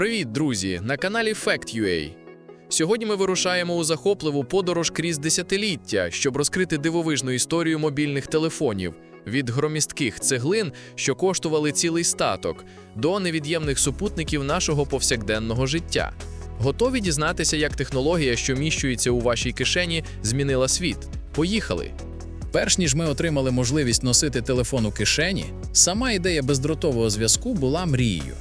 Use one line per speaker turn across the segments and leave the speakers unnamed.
Привіт, друзі! На каналі Fact.ua. Сьогодні ми вирушаємо у захопливу подорож крізь десятиліття, щоб розкрити дивовижну історію мобільних телефонів від громістких цеглин, що коштували цілий статок, до невід'ємних супутників нашого повсякденного життя. Готові дізнатися, як технологія, що міщується у вашій кишені, змінила світ. Поїхали!
Перш ніж ми отримали можливість носити телефон у кишені, сама ідея бездротового зв'язку була мрією.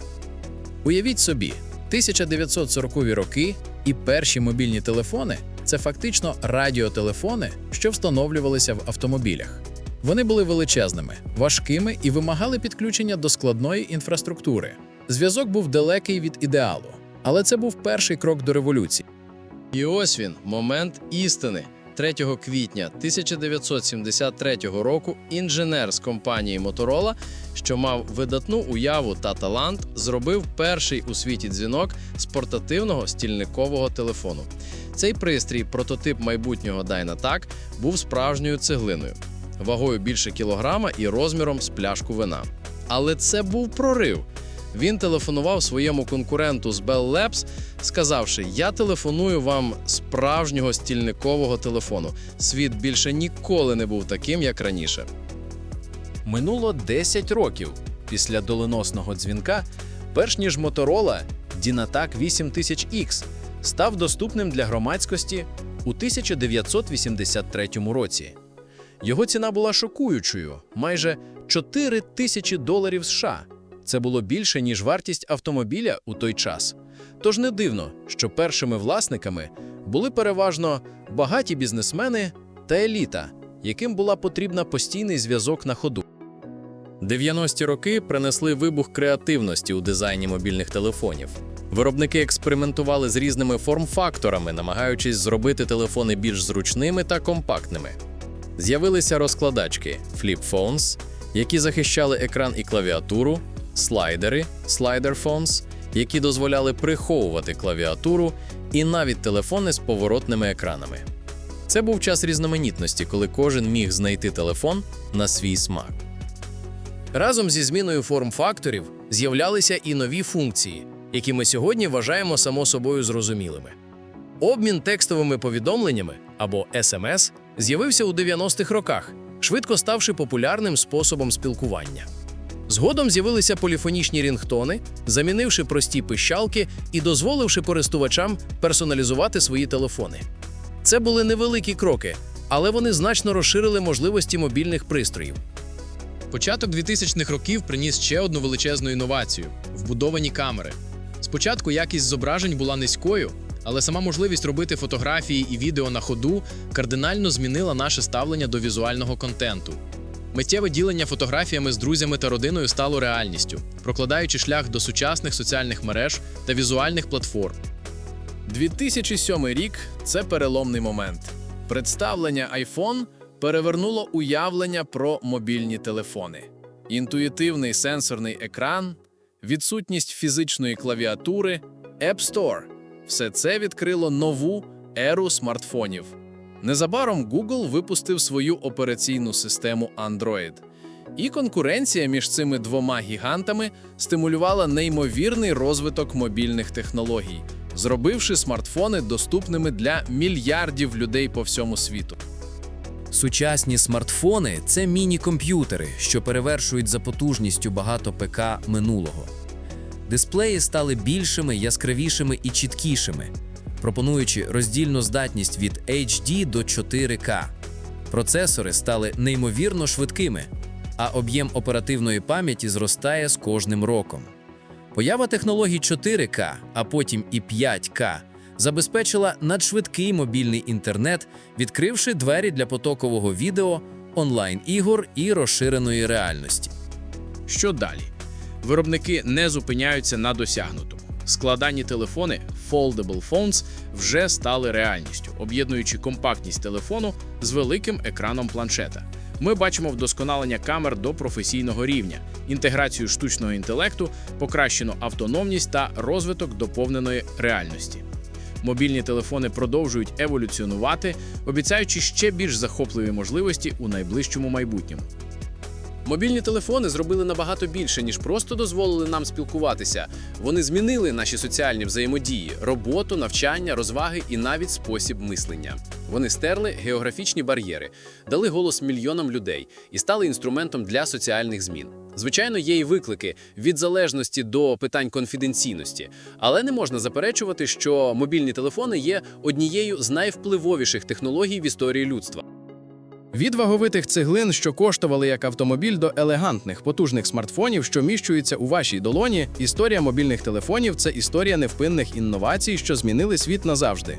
Уявіть собі, 1940-ві роки і перші мобільні телефони це фактично радіотелефони, що встановлювалися в автомобілях. Вони були величезними, важкими і вимагали підключення до складної інфраструктури. Зв'язок був далекий від ідеалу, але це був перший крок до революції.
І ось він, момент істини. 3 квітня 1973 року інженер з компанії Motorola, що мав видатну уяву та талант, зробив перший у світі дзвінок з портативного стільникового телефону. Цей пристрій, прототип майбутнього Dynatac, був справжньою цеглиною, вагою більше кілограма і розміром з пляшку вина. Але це був прорив. Він телефонував своєму конкуренту з Bell Labs, сказавши: Я телефоную вам справжнього стільникового телефону. Світ більше ніколи не був таким, як раніше.
Минуло 10 років після доленосного дзвінка, перш ніж Motorola Dynatac 8000X став доступним для громадськості у 1983 році. Його ціна була шокуючою майже 4 тисячі доларів США. Це було більше, ніж вартість автомобіля у той час. Тож не дивно, що першими власниками були переважно багаті бізнесмени та еліта, яким була потрібна постійний зв'язок на ходу. 90-ті роки принесли вибух креативності у дизайні мобільних телефонів. Виробники експериментували з різними форм-факторами, намагаючись зробити телефони більш зручними та компактними. З'явилися розкладачки Flip Phones, які захищали екран і клавіатуру, слайдери Slider які дозволяли приховувати клавіатуру, і навіть телефони з поворотними екранами. Це був час різноманітності, коли кожен міг знайти телефон на свій смак. Разом зі зміною форм-факторів з'являлися і нові функції, які ми сьогодні вважаємо само собою зрозумілими. Обмін текстовими повідомленнями або SMS з'явився у 90-х роках, швидко ставши популярним способом спілкування. Згодом з'явилися поліфонічні рінгтони, замінивши прості пищалки і дозволивши користувачам персоналізувати свої телефони. Це були невеликі кроки, але вони значно розширили можливості мобільних пристроїв.
Початок 2000-х років приніс ще одну величезну інновацію вбудовані камери. Спочатку якість зображень була низькою, але сама можливість робити фотографії і відео на ходу кардинально змінила наше ставлення до візуального контенту. Миттєве ділення фотографіями з друзями та родиною стало реальністю, прокладаючи шлях до сучасних соціальних мереж та візуальних платформ.
2007 рік це переломний момент. Представлення iPhone перевернуло уявлення про мобільні телефони. Інтуїтивний сенсорний екран, відсутність фізичної клавіатури, App Store – все це відкрило нову еру смартфонів. Незабаром Google випустив свою операційну систему Android. І конкуренція між цими двома гігантами стимулювала неймовірний розвиток мобільних технологій, зробивши смартфони доступними для мільярдів людей по всьому світу.
Сучасні смартфони це міні-комп'ютери, що перевершують за потужністю багато ПК минулого. Дисплеї стали більшими, яскравішими і чіткішими, пропонуючи роздільну здатність від HD до 4К. Процесори стали неймовірно швидкими, а об'єм оперативної пам'яті зростає з кожним роком. Поява технологій 4К, а потім і 5К забезпечила надшвидкий мобільний інтернет, відкривши двері для потокового відео, онлайн-ігор і розширеної реальності.
Що далі? Виробники не зупиняються на досягнутому. Складані телефони Foldable Phones вже стали реальністю, об'єднуючи компактність телефону з великим екраном планшета. Ми бачимо вдосконалення камер до професійного рівня, інтеграцію штучного інтелекту, покращену автономність та розвиток доповненої реальності. Мобільні телефони продовжують еволюціонувати, обіцяючи ще більш захопливі можливості у найближчому майбутньому.
Мобільні телефони зробили набагато більше, ніж просто дозволили нам спілкуватися. Вони змінили наші соціальні взаємодії, роботу, навчання, розваги і навіть спосіб мислення. Вони стерли географічні бар'єри, дали голос мільйонам людей і стали інструментом для соціальних змін. Звичайно, є і виклики від залежності до питань конфіденційності, але не можна заперечувати, що мобільні телефони є однією з найвпливовіших технологій в історії людства.
Від ваговитих цеглин, що коштували як автомобіль, до елегантних, потужних смартфонів, що міщуються у вашій долоні, історія мобільних телефонів це історія невпинних інновацій, що змінили світ назавжди.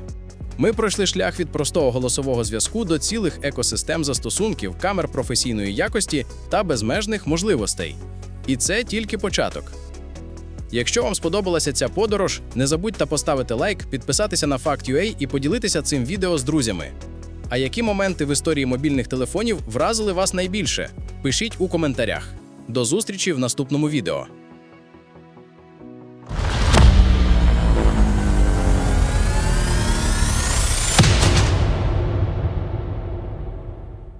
Ми пройшли шлях від простого голосового зв'язку до цілих екосистем застосунків, камер професійної якості та безмежних можливостей. І це тільки початок. Якщо вам сподобалася ця подорож, не забудьте поставити лайк, підписатися на Fact.ua і поділитися цим відео з друзями. А які моменти в історії мобільних телефонів вразили вас найбільше? Пишіть у коментарях. До зустрічі в наступному відео.